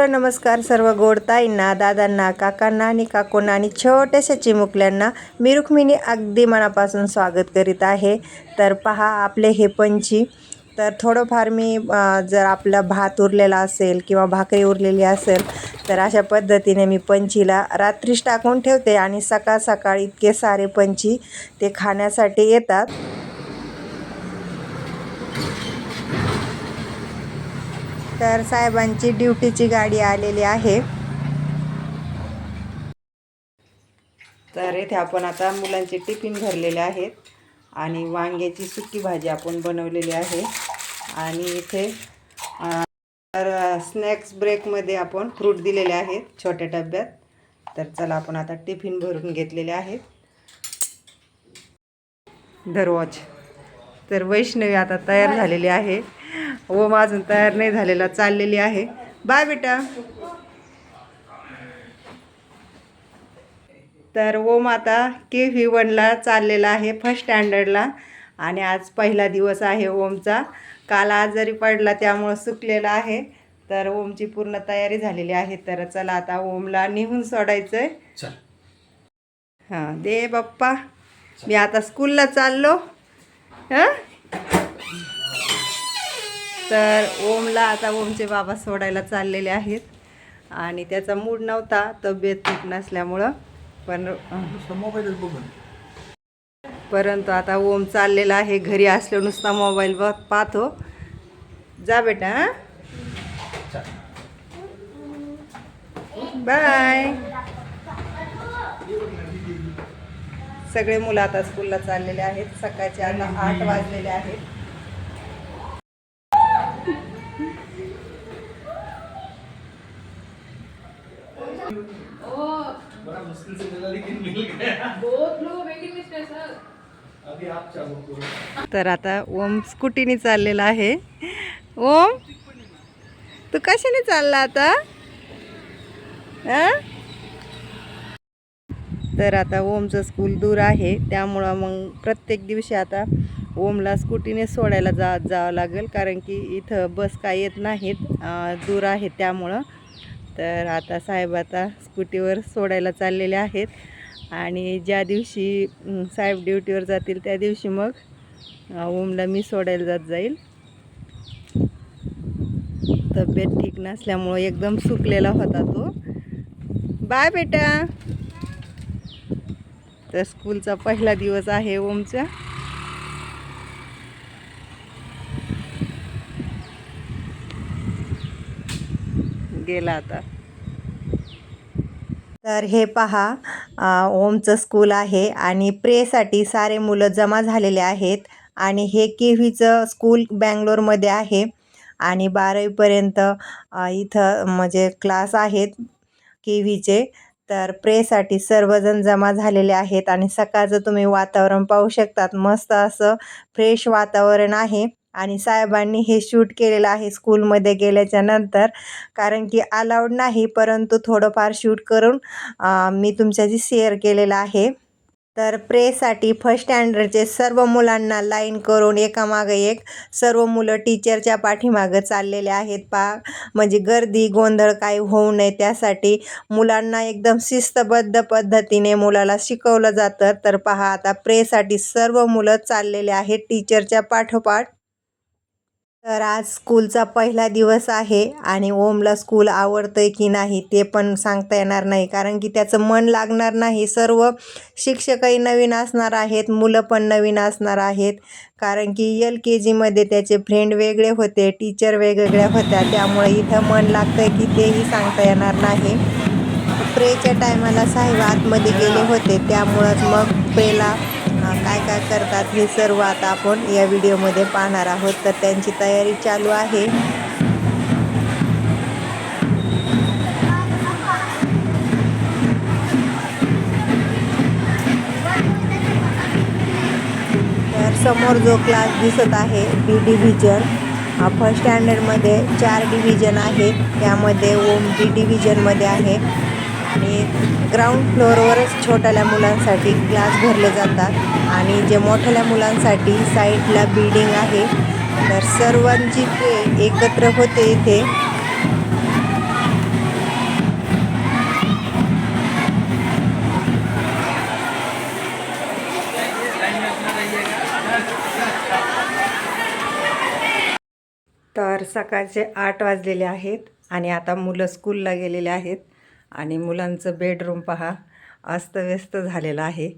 Hello नमस्कार सर्व गोडताईंना दादांना काकांना आणि काकूंना आणि छोट्याशा चिमुकल्यांना मी रुक्मिणी अगदी मनापासून स्वागत करीत आहे. तर पहा आपले हे पंची तर थोडंफार मी जर आपला भात उरलेला असेल किंवा भाकरी उरलेली असेल तर अशा पद्धतीने मी पंचीला रात्रीच टाकून ठेवते आणि सकाळ सकाळ इतके सारे पंची ते खाण्यासाठी येतात. तर साहेबांची ड्युटीची गाडी आलेली आहे. तर इथे आपण आता मुलांचे टिफिन भरलेले आहेत आणि वांग्याची सुकी भाजी आपण बनवलेली आहे. आणि इथे तर स्नॅक्स ब्रेकमध्ये आपण फ्रूट दिलेले आहेत छोट्या डब्यात. तर चला आपण आता टिफिन भरून घेतलेले आहेत. दरवाज तर वैष्णवी आता तयार झालेली आहे. ओम अजून तयार नाही झालेला चाललेली आहे. बाय बेटा. तर ओम आता के व्ही वनला चाललेला आहे फर्स्ट स्टँडर्डला आणि आज पहिला दिवस आहे ओमचा. काल आजारी पडला त्यामुळं सुकलेला आहे. तर ओमची पूर्ण तयारी झालेली आहे. तर चला आता ओमला निघून सोडायचं आहे हां दे बाप्पा. मी आता स्कूलला चाललो. हां? तर ओमला आता ओमचे बाबा सोडायला चाललेले आहेत. आणि त्याचा मूड नव्हता तब्येत ठीक नसल्यामुळं. पण परंतु आता ओम चाललेला आहे. घरी असलो नुसता मोबाईल बघ पाहतो. जा बेटा बाय सगळे मुलं आता स्कूलला चाललेले आहेत. सकाळचे आता आठ वाजलेले आहेत. बड़ा मुश्किल से मिला लेकिन मिल गया। बहुत लोग वेटिंग लिस्ट है सर अभी आप चालू तर आता ओम स्कूटीने चाललेला आहे. ओम तू कशाने चालला आता? तर आता ओमचं स्कूल दूर आहे. त्यामुळं मग प्रत्येक दिवशी आता ओमला स्कूटीने सोडायला जा जावं लागेल. कारण की इथं बस काय येत नाहीत. अं, दूर आहे त्यामुळं. तर आता साहेब आता स्कूटीवर सोडायला चाललेले आहेत. आणि ज्या दिवशी साहेब ड्युटीवर जातील त्या दिवशी मग ओमला मी सोडायला जात जाईल. तब्येत ठीक नसल्यामुळं एकदम सुकलेला होता तो. बाय बेटा. तर स्कूलचा पहिला दिवस आहे ओमचा. गेला आता. तर हे पहा ओमचं स्कूल आहे आणि प्रेसाठी सारे मुलं जमा झालेले आहेत आणि हे केव्हीचं स्कूल बँगलोरमध्ये आहे आणि बारावीपर्यंत इथं म्हणजे क्लास आहेत के व्हीचे तर प्रेसाठी सर्वजण जमा झालेले आहेत आणि सकाळचं तुम्ही वातावरण पाहू शकतात. मस्त असं फ्रेश वातावरण आहे. आणि साहेबांनी हे शूट केलेलं आहे स्कूलमध्ये गेल्याच्यानंतर. कारण की अलाउड नाही परंतु थोडंफार शूट करून मी तुमच्याशी शेअर केलेलं आहे. तर प्रेसाठी फर्स्ट स्टँडर्डचे सर्व मुलांना लाईन करून एकामागे एक सर्व मुलं टीचरच्या पाठीमागं चाललेले आहेत पा. म्हणजे गर्दी गोंधळ काही होऊ नये त्यासाठी. मुलांना एकदम शिस्तबद्ध पद्धतीने मुलाला शिकवलं जातं. तर पहा आता प्रेसाठी सर्व मुलं चाललेले आहेत टीचरच्या पाठोपाठ. तर आज स्कूलचा पहिला दिवस आहे आणि ओमला स्कूल आवडतंय की नाही ते पण सांगता येणार नाही. कारण की त्याचं मन लागणार नाही. सर्व शिक्षकही नवीन असणार आहेत. मुलं पण नवीन असणार आहेत. कारण की एल के जीमध्ये त्याचे फ्रेंड वेगळे होते. टीचर वेगवेगळ्या होत्या. त्यामुळे इथं मन लागतंय की तेही सांगता येणार नाही. प्रेच्या टायमाला साहेब आतमध्ये गेले होते. त्यामुळंच मग प्रेला काय काय करतात हे सर्व आता आपण या व्हिडिओमध्ये पाहणार आहोत. तर त्यांची तयारी चालू आहे. तर समोर जो क्लास दिसत आहे बी डिव्हिजन फर्स्ट स्टँडर्डमध्ये चार डिव्हिजन आहे. त्यामध्ये ओम बी डिव्हिजनमध्ये आहे. आणि ग्राउंड फ्लोअरवरच छोट्याल्या मुलांसाठी क्लास भरले जातात आणि जे मोठ्याल्या मुलांसाठी साईडला बिल्डिंग आहे तर सर्वांची ते एकत्र होते इथे. तर सकाळचे आठ वाजलेले आहेत आणि आता मुलं स्कूलला गेलेले आहेत. आणि मुलांचं बेडरूम पहा अस्तव्यस्त झालेलं आहे.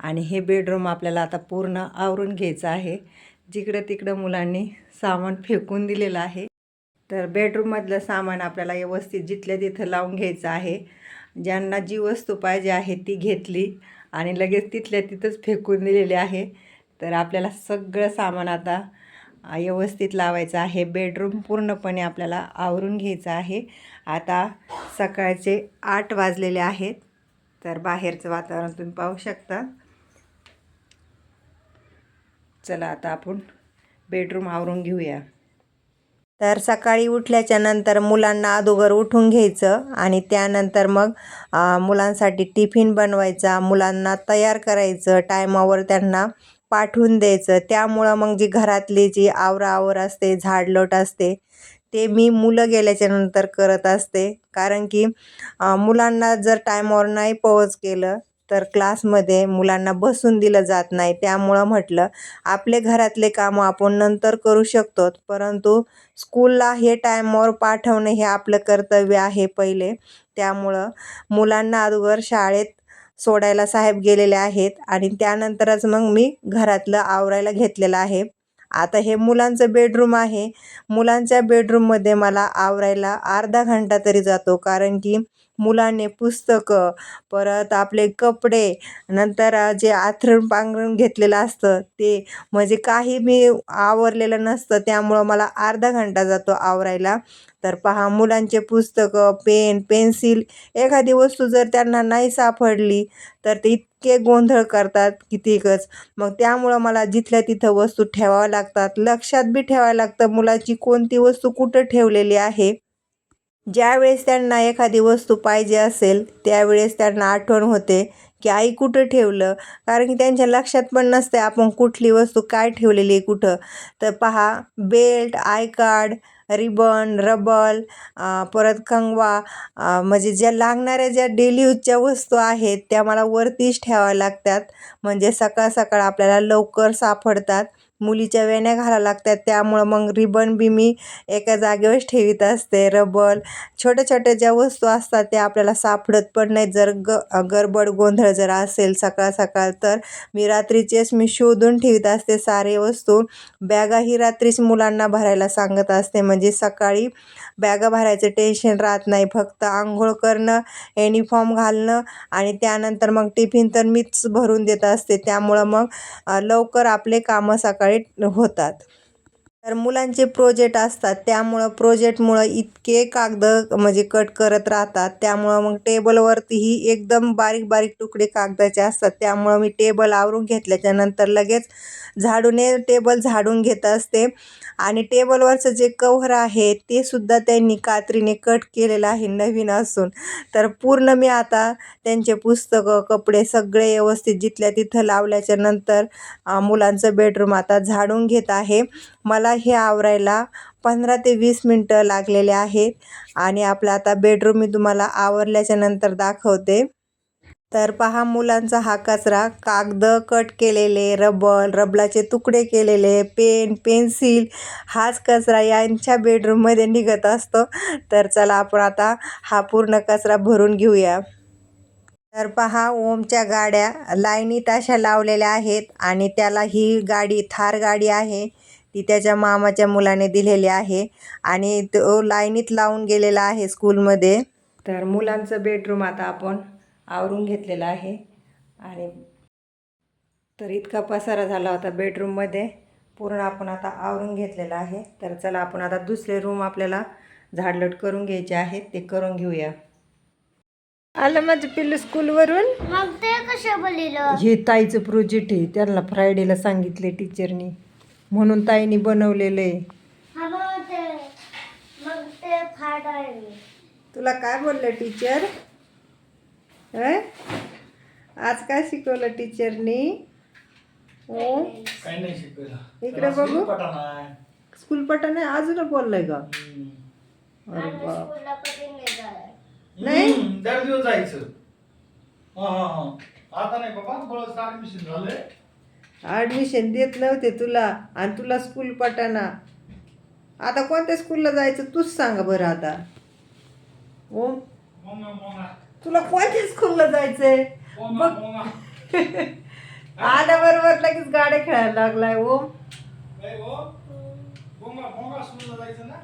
आणि हे बेडरूम आपल्याला आता पूर्ण आवरून घ्यायचं आहे. जिकडं तिकडं मुलांनी सामान फेकून दिलेलं आहे. तर बेडरूममधलं सामान आपल्याला व्यवस्थित जिथल्या तिथं लावून घ्यायचं आहे. ज्यांना जी वस्तू पाहिजे आहे ती घेतली आणि लगेच तिथल्या तिथंच फेकून दिलेली आहे. तर आपल्याला सगळं सामान आता व्यवस्थित लावायचं आहे. बेडरूम पूर्णपणे आपल्याला आवरून घ्यायचं आहे. आता सकाळचे आठ वाजलेले आहेत. तर बाहेरचं वातावरण तुम्ही पाहू शकता. चला आता आपण बेडरूम आवरून घेऊया. तर सकाळी उठल्याच्या नंतर मुलांना अगोदर उठून घ्यायचं आणि त्यानंतर मग मुलांसाठी टिफिन बनवायचा मुलांना तयार करायचं. टायमावर त्यांना पाठवून द्यायचं. त्यामुळं मग जी घरातली जी आवराआवर असते झाडलोट असते ते मी मुलं गेल्याच्यानंतर करत असते. कारण की मुलांना जर टायमावर नाही पोहोच केलं तर क्लासमध्ये मुलांना बसून दिलं जात नाही. त्यामुळं म्हटलं आपले घरातले कामं आपण नंतर करू शकतो. परंतु स्कूलला हे टायमावर पाठवणं हे आपलं कर्तव्य आहे पहिले. त्यामुळं मुलांना अगोदर शाळेत सोडायला साहेब गेलेले आहेत आणि त्यानंतरच मग मी घरातलं आवरायला घेतलेलं आहे. आता हे मुलांचं बेडरूम आहे. मुलांच्या बेडरूममध्ये मला आवरायला अर्धा घंटा तरी जातो. कारण की मुलांनी पुस्तकं परत आपले कपडे नंतर जे आथरण पांघरून घेतलेलं असतं ते म्हणजे काही मी आवरलेलं नसतं त्यामुळं मला अर्धा घंटा जातो आवरायला. तर पहा मुलांचे पुस्तकं पेन पेन्सिल एखादी वस्तू जर त्यांना नाही सापडली तर ते इतके गोंधळ करतात कितीकच. मग त्यामुळं मला जिथल्या तिथं वस्तू ठेवाव्या लागतात लक्षात बी ठेवायला लागतं मुलाची कोणती वस्तू कुठं ठेवलेली आहे. ज्यावेळेस त्यांना एखादी वस्तू पाहिजे असेल त्यावेळेस त्यांना आठवण होते की आई कुठं ठेवलं? कारण की त्यांच्या लक्षात पण नसते आपण कुठली वस्तू काय ठेवलेली आहे कुठं. तर पहा बेल्ट आय कार्ड रिबन रबल परत कंगवा म्हणजे ज्या लागणाऱ्या ज्या डेली यूजच्या वस्तू आहेत त्या मला वरतीच ठेवाव्या लागतात. म्हणजे सकाळ सकाळ आपल्याला लवकर सापडतात. मुलीच्या वेण्या घाला लागतात. त्यामुळं मग रिबन बी मी एका जागेवरच ठेवीत असते. रबल छोट्या छोट्या ज्या वस्तू असतात त्या आपल्याला सापडत पण नाही जर ग गडबड गोंधळ जर असेल सकाळ सकाळ तर मी रात्रीचेच मी शोधून ठेवीत असते सारे वस्तू. बॅगाही रात्रीच मुलांना भरायला सांगत असते. म्हणजे सकाळी बॅगा भरायचं टेन्शन राहत नाही. फक्त आंघोळ करणं युनिफॉर्म घालणं आणि त्यानंतर मग टिफिन तर मीच भरून देत असते. त्यामुळं मग लवकर आपले कामं सकाळी होतात. तर मुलांचे प्रोजेक्ट असतात त्यामुळं प्रोजेक्टमुळं इतके कागद म्हणजे कट करत राहतात. त्यामुळं मग टेबलवरतीही एकदम बारीक बारीक तुकडे कागदाचे असतात. त्यामुळं मी टेबल आवरून घेतल्याच्या नंतर लगेच झाडूने टेबल झाडून घेत असते. आणि टेबलवरचं जे कव्हर आहे ते सुद्धा त्यांनी कात्रीने कट केलेलं आहे नवीन असून. तर पूर्ण मी आता त्यांचे पुस्तकं कपडे सगळे व्यवस्थित जिथल्या तिथं लावल्याच्या नंतर मुलांचं बेडरूम आता झाडून घेत आहे. मला हे आवरायला पंधरा ते वीस मिनटं लागलेले आहेत. आणि आपला आता बेडरूम मी तुम्हाला आवरल्याच्या नंतर दाखवते. तर पहा मुलांचा हा कचरा. कागद कट केलेले रबल रबलाचे तुकडे केलेले पेन पेन्सिल हाच कचरा यांच्या बेडरूममध्ये निघत असतो. तर चला आपण आता हा पूर्ण कचरा भरून घेऊया. तर पहा ओमच्या गाड्या लाईनीत अशा लावलेल्या आहेत आणि त्याला ही गाडी थार गाडी आहे. ती त्याच्या मामाच्या मुलाने दिलेली आहे आणि तो लाईनीत लावून गेलेला आहे स्कूलमध्ये. तर मुलांचं बेडरूम आता आपण आवरून घेतलेलं आहे. आणि तर इतका पसारा झाला होता बेडरूममध्ये पूर्ण आपण आता आवरून घेतलेला आहे. तर चला आपण आता दुसरे रूम आपल्याला झाडलोट करून घ्यायचे आहेत. ते करून घेऊया. आलं माझं पिल्लू स्कूलवरून? मग ते कसं बोलिलं हे ताईचं प्रोजेक्ट आहे. त्यांना फ्रायडेला सांगितले टीचरनी म्हणून ताईने बनवलेलं. आहे हा तुला काय बोललं टीचर? आज काय शिकवलं टीचरनी? हो? काही नाही शिकवलं. इकडे बघू. पटा नाही. स्कूल पटाने अजून बोललंय का. अरे बाप. स्कूलला कधी नाही जायचं. नाही? हम्म, दर दिवस जायचं. हा हा हा. आता नाही बाबा ऍडमिशन झालंय. ॲडमिशन देत नव्हते तुला आणि तुला स्कूल पटाना. आता कोणत्या स्कूलला जायचं तूच सांग बरं आता. ओम तुला कोणत्या स्कूलला जायचंय? मोंगा मोंगा आल्याबरोबर लगेच गाड्या खेळायला लागलाय ओम स्कूलला ना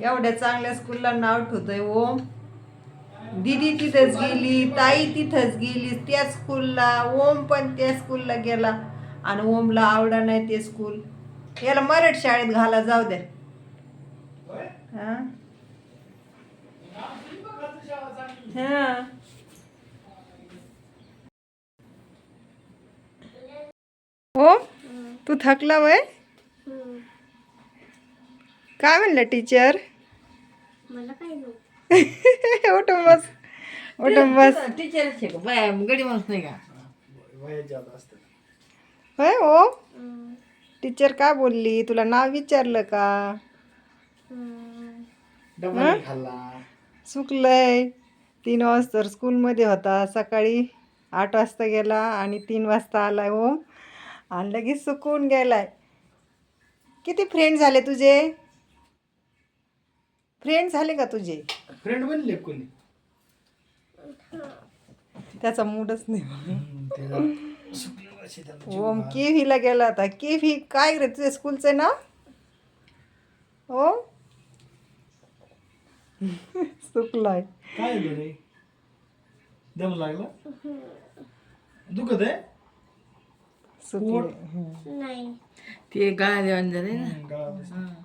एवढ्या चांगल्या स्कूलला नाव ठेवतोय ओम दिदी तिथंच गेली ताई तिथंच गेली त्या स्कूलला ओम पण त्या स्कूलला गेला. आणि ओमला आवडा नाही ते स्कूल याला मराठी शाळेत घाला जाऊ द्या. हा? हा. तू थकला वय? काय म्हणलं टीचर मला काय उठून बस उठून बस. टीचर का? बाय गडी माणूस नाही का? वयात जात असते होय ओ टीचर काय बोलली? तुला नाव विचारलं का? डबा नाही खाल्ला. चुकलंय. तीन वाजता स्कूलमध्ये होता. सकाळी आठ वाजता गेला आणि तीन वाजता आलाय ओम आणि लगेच सुकून गेलाय. किती फ्रेंड झाले तुझे? फ्रेंड झाले का तुझे? फ्रेंड बनले कोणी? त्याचा मूडच नाही. ओम. केव्हीला गेला होता. केव्ही काय रे तुझ्या स्कूलचं नाव? हो चुकलाय काय झालं रे दम लागला? दुखत आहे? चुकले नाही. ते गाळा देवान झाले ना. हम्म, गळा बसला.